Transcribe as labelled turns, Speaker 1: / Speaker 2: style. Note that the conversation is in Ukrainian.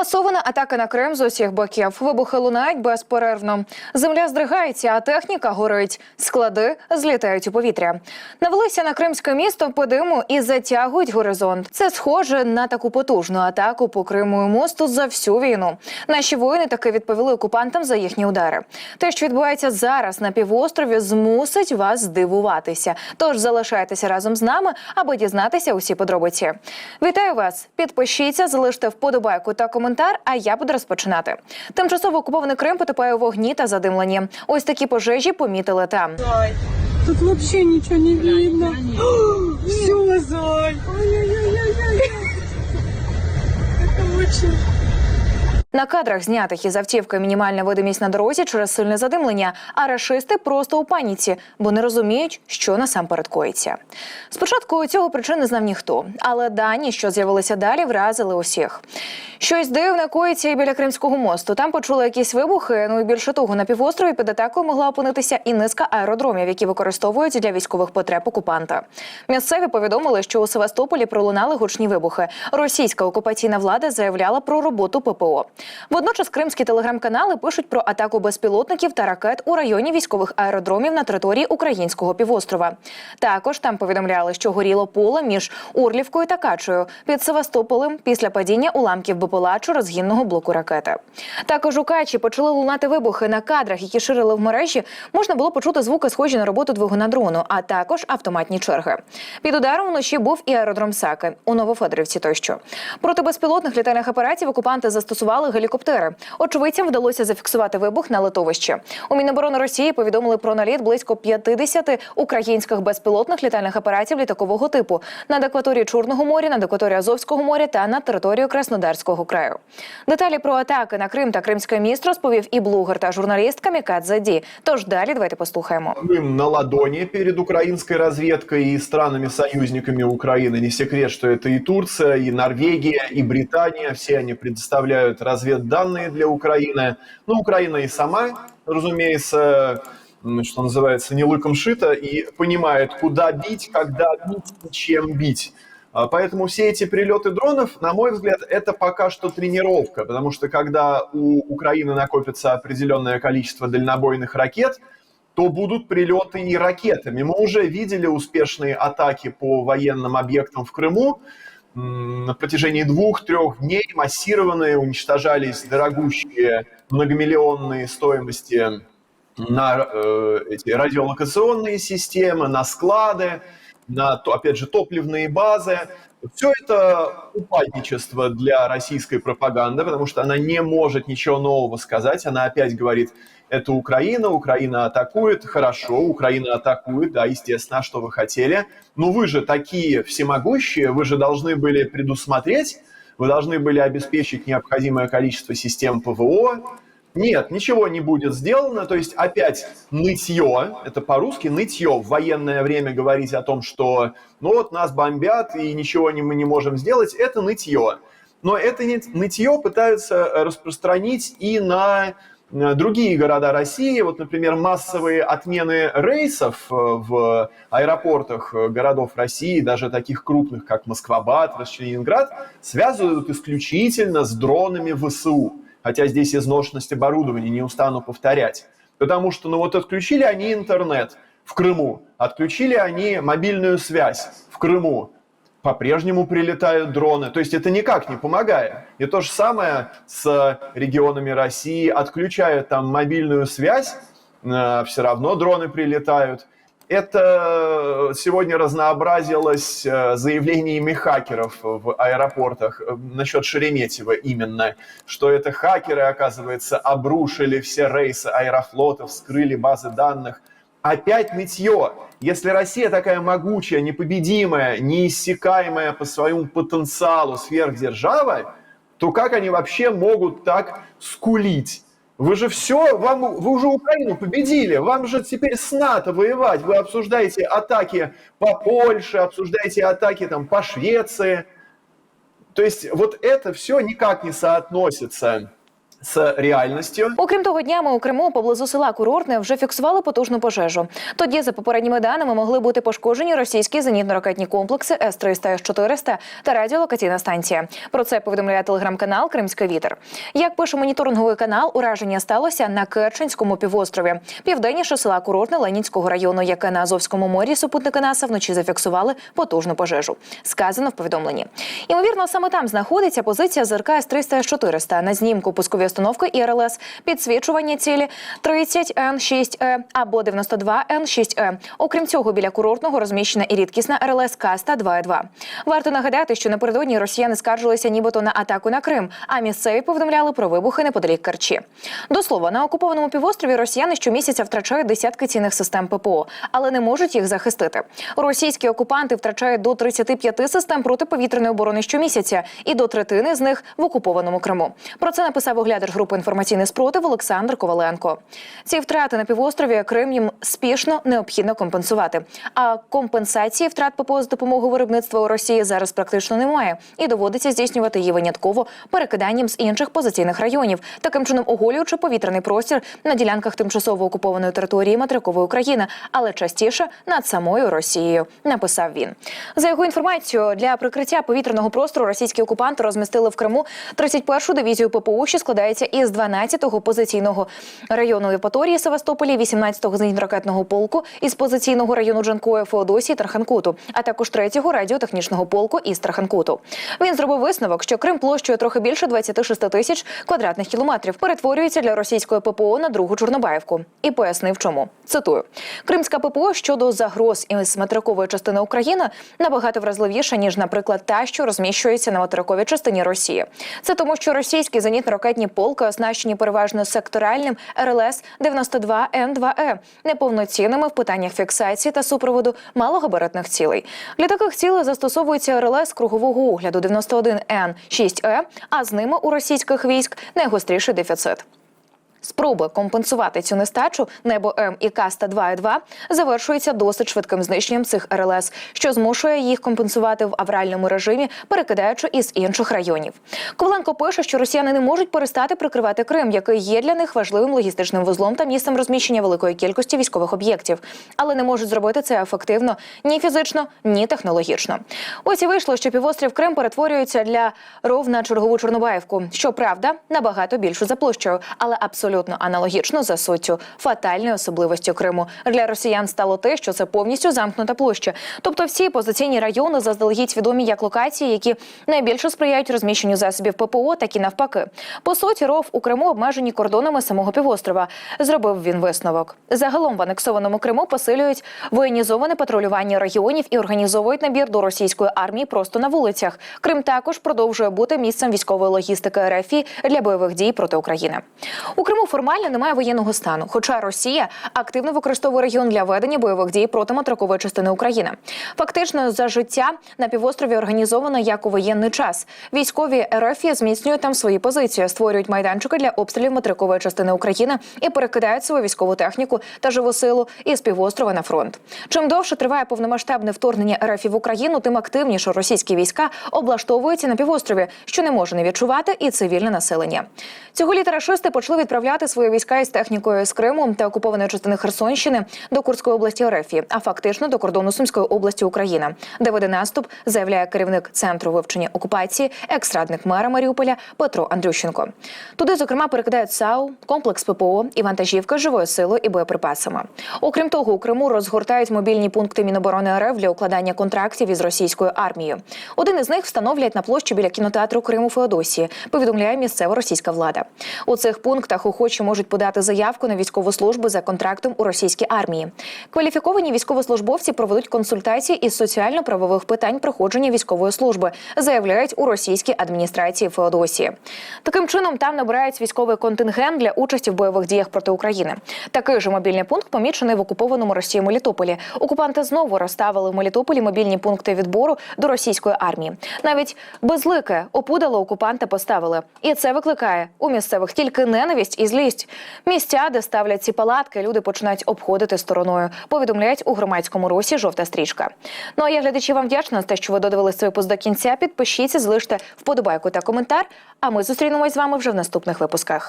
Speaker 1: Масована атака на Крим з усіх боків. Вибухи лунають безперервно. Земля здригається, а техніка горить. Склади злітають у повітря. Навелися на кримське місто по диму і затягують горизонт. Це схоже на таку потужну атаку по Криму і мосту за всю війну. Наші воїни таки відповіли окупантам за їхні удари. Те, що відбувається зараз на півострові, змусить вас здивуватися. Тож залишайтеся разом з нами, аби дізнатися усі подробиці. Вітаю вас! Підпишіться, залиште вподобайку та коментар. А я буду розпочинати. Тимчасово окупований Крим потопає у вогні та задимленні. Ось такі пожежі помітили там.
Speaker 2: Тут вообще ничего не видно. Все, Зай. Ой-ой-ой-ой-ой.
Speaker 1: На кадрах знятих із автівки мінімальна видимість на дорозі через сильне задимлення, а рашисти просто у паніці, бо не розуміють, що насамперед коїться. Спочатку цього причин не знав ніхто, але дані, що з'явилися далі, вразили усіх. Щось дивне коїться і біля Кримського мосту. Там почули якісь вибухи. Ну і більше того, на півострові під атакою могла опинитися і низка аеродромів, які використовують для військових потреб окупанта. Місцеві повідомили, що у Севастополі пролунали гучні вибухи. Російська окупаційна влада заявляла про роботу ППО. Водночас кримські телеграм-канали пишуть про атаку безпілотників та ракет у районі військових аеродромів на території українського півострова. Також там повідомляли, що горіло поле між Урлівкою та Качою під Севастополем після падіння уламків БПЛА чи розгінного блоку ракети. Також у Качі почали лунати вибухи на кадрах, які ширили в мережі. Можна було почути звуки, схожі на роботу двигуна дрону, а також автоматні черги. Під ударом вночі був і аеродром Саки у Новофедорівці. Тощо проти безпілотних літальних апаратів окупанти застосували гелікоптери. Очевидцям вдалося зафіксувати вибух на литовищі. У Міноборони Росії повідомили про наліт близько 50 українських безпілотних літальних апаратів літакового типу над акваторією Чорного моря, над акваторією Азовського моря та на територію Краснодарського краю. Деталі про атаки на Крим та Кримське місто розповів і блогер та журналіст Камікадзе Ді. Тож далі давайте послухаємо.
Speaker 3: Крым на ладони перед украинской разведкой и странами-союзниками Украины. Не секрет, что это и Турция, и Норвегия, и Британия. Все они предоставляют разведданные для Украины. Ну, Украина и сама, разумеется, м, что называется, не лыком шита и понимает, куда бить, когда бить и чем бить. А, Поэтому все эти прилеты дронов, на мой взгляд, это пока что тренировка, потому что когда у Украины накопится определенное количество дальнобойных ракет, то будут прилеты и ракетами. Мы уже видели успешные атаки по военным объектам в Крыму. На протяжении двух-трех дней массированные уничтожались дорогущие многомиллионные стоимости на э, эти радиолокационные системы, на склады, на, опять же, топливные базы. Все это упадничество для российской пропаганды, потому что она не может ничего нового сказать. Она опять говорит, это Украина, Украина атакует, хорошо, Украина атакует, да, естественно, а что вы хотели. Но вы же такие всемогущие, вы же должны были предусмотреть, вы должны были обеспечить необходимое количество систем ПВО, нет, ничего не будет сделано. То есть опять нытье, это по-русски нытье в военное время говорить о том, что ну вот нас бомбят и ничего не, мы не можем сделать, это нытье. Но это нытье пытаются э, распространить и на э, другие города России. Вот, например, массовые отмены рейсов э, в аэропортах городов России, даже таких крупных, как Москва-Бат, Ленинград, связывают исключительно с дронами ВСУ хотя здесь изношенность оборудования, не устану повторять. Потому что, ну вот отключили они интернет в Крыму, отключили они мобильную связь в Крыму, по-прежнему прилетают дроны. То есть это никак не помогает. И то же самое с регионами России. Отключают там мобильную связь, все равно дроны прилетают. Это сегодня разнообразилось э, заявлениями хакеров в аэропортах э, насчет Шереметьево именно, что это хакеры, оказывается, обрушили все рейсы аэрофлотов, скрыли базы данных. Опять нытье. Если Россия такая могучая, непобедимая, неиссякаемая по своему потенциалу сверхдержава, то как они вообще могут так скулить? Вы же все, вам, вы уже Украину победили, вам же теперь с НАТО воевать. Вы обсуждаете атаки по Польше, обсуждаете атаки там по Швеции. То есть вот это все никак не соотносится с реальностью.
Speaker 1: Окрім того, днями у Криму поблизу села Курортне вже фіксували потужну пожежу. Тоді, за попередніми даними, могли бути пошкоджені російські зенітно-ракетні комплекси С-300, С-400 та радіолокаційна станція. Про це повідомляє телеграм-канал Кримський вітер. Як пише моніторинговий канал, ураження сталося на Керченському півострові, південніше села Курортне Ленінського району, яке на Азовському морі супутники НАСА вночі зафіксували потужну пожежу. Сказано в повідомленні. Ймовірно, саме там знаходиться позиція ЗРК С-300 С-400 на знімку пускові установки ІРЛС, підсвічування цілі 30 Н6Е або 92 Н6Е. Окрім цього, біля курортного розміщена і рідкісна РЛС Каста 2.2. Варто нагадати, що напередодні росіяни скаржилися нібито на атаку на Крим, а місцеві повідомляли про вибухи неподалік Керчі. До слова, на окупованому півострові росіяни щомісяця втрачають десятки цінних систем ППО, але не можуть їх захистити. Російські окупанти втрачають до 35 систем протиповітряної оборони щомісяця і до третини з них в окупованому Криму. Про це написав оглядач групи інформаційний спротив Олександр Коваленко. Ці втрати на півострові Крим їм спішно необхідно компенсувати. А компенсації втрат ППО з допомогою виробництва у Росії зараз практично немає, і доводиться здійснювати її винятково перекиданням з інших позиційних районів, таким чином оголюючи повітряний простір на ділянках тимчасово окупованої території материкової України, але частіше над самою Росією. Написав він. За його інформацією, для прикриття повітряного простору російські окупанти розмістили в Криму 31-шу дивізію ППУ, що складається із 12-го позиційного району Євпаторії Севастополі, 18-го зенітно-ракетного полку із позиційного району Джанкоя, Феодосії та Раханкуту, а також 3-го радіотехнічного полку із Траханкуту. Він зробив висновок, що Крим площею трохи більше 26 тисяч квадратних кілометрів перетворюється для російської ППО на другу Чорнобаївку і пояснив, чому цитую: Кримська ППО щодо загроз із материкової частини України набагато вразливіша ніж, наприклад, та, що розміщується на материковій частині Росії. Це тому, що російські зенітно-ракетні полки оснащені переважно секторальним РЛС 92 Н2Е, неповноцінними в питаннях фіксації та супроводу малогабаритних цілей. Для таких цілей застосовується РЛС кругового огляду 91 Н6Е, а з ними у російських військ найгостріший дефіцит. Спроби компенсувати цю нестачу небо М і Каста 2 і 2 завершується досить швидким знищенням цих РЛС, що змушує їх компенсувати в авральному режимі, перекидаючи із інших районів. Коваленко пише, що росіяни не можуть перестати прикривати Крим, який є для них важливим логістичним вузлом та місцем розміщення великої кількості військових об'єктів, але не можуть зробити це ефективно ні фізично, ні технологічно. Ось і вийшло, що півострів Крим перетворюється для РОВ на чергову Чорнобаївку. Щоправда, набагато більшу за площею, але абсолютно аналогічно за суттю фатальною особливостю Криму. Для росіян стало те, що це повністю замкнута площа. Тобто всі позиційні райони заздалегідь відомі як локації, які найбільше сприяють розміщенню засобів ППО, так і навпаки. По суті, ров у Криму обмежені кордонами самого півострова. Зробив він висновок. Загалом в анексованому Криму посилюють воєнізоване патрулювання регіонів і організовують набір до російської армії просто на вулицях. Крим також продовжує бути місцем військової логістики РФ для бойових дій проти України. У Криму формально немає воєнного стану, хоча Росія активно використовує регіон для ведення бойових дій проти материкової частини України. Фактично, за життя на півострові організовано як у воєнний час. Військові РФ зміцнюють там свої позиції, створюють майданчики для обстрілів материкової частини України і перекидають свою військову техніку та живу силу із півострова на фронт. Чим довше триває повномасштабне вторгнення РФ в Україну, тим активніше російські війська облаштовуються на півострові, що не може не відчувати і цивільне населення. Цього літа рашисти почали відправляти свої війська із технікою з Криму та окупованої частини Херсонщини до Курської області РФ, а фактично до кордону Сумської області України, де веде наступ, заявляє керівник центру вивчення окупації, екс-радник мера Маріуполя Петро Андрющенко. Туди, зокрема, перекидають САУ, комплекс ППО і вантажівка живою силою і боєприпасами. Окрім того, у Криму розгортають мобільні пункти Міноборони РФ для укладання контрактів із російською армією. Один із них встановлять на площі біля кінотеатру Криму Феодосії. Повідомляє місцева російська влада. У цих пунктах охочі можуть подати заявку на військову службу за контрактом у російській армії. Кваліфіковані військовослужбовці проведуть консультації із соціально-правових питань проходження військової служби, заявляють у російській адміністрації Феодосії. Таким чином там набирають військовий контингент для участі в бойових діях проти України. Такий же мобільний пункт помічений в окупованому Росією Мелітополі. Окупанти знову розставили в Мелітополі мобільні пункти відбору до російської армії. Навіть безлике опудало окупанти поставили, і це викликає у місцевих тільки ненависть і злість. Місця, де ставлять ці палатки, люди починають обходити стороною. Повідомляють у громадському русі жовта стрічка. Ну а я глядачі вам вдячна за те, що ви додивились цей випуск до кінця. Підпишіться, залиште вподобайку та коментар. А ми зустрінемось з вами вже в наступних випусках.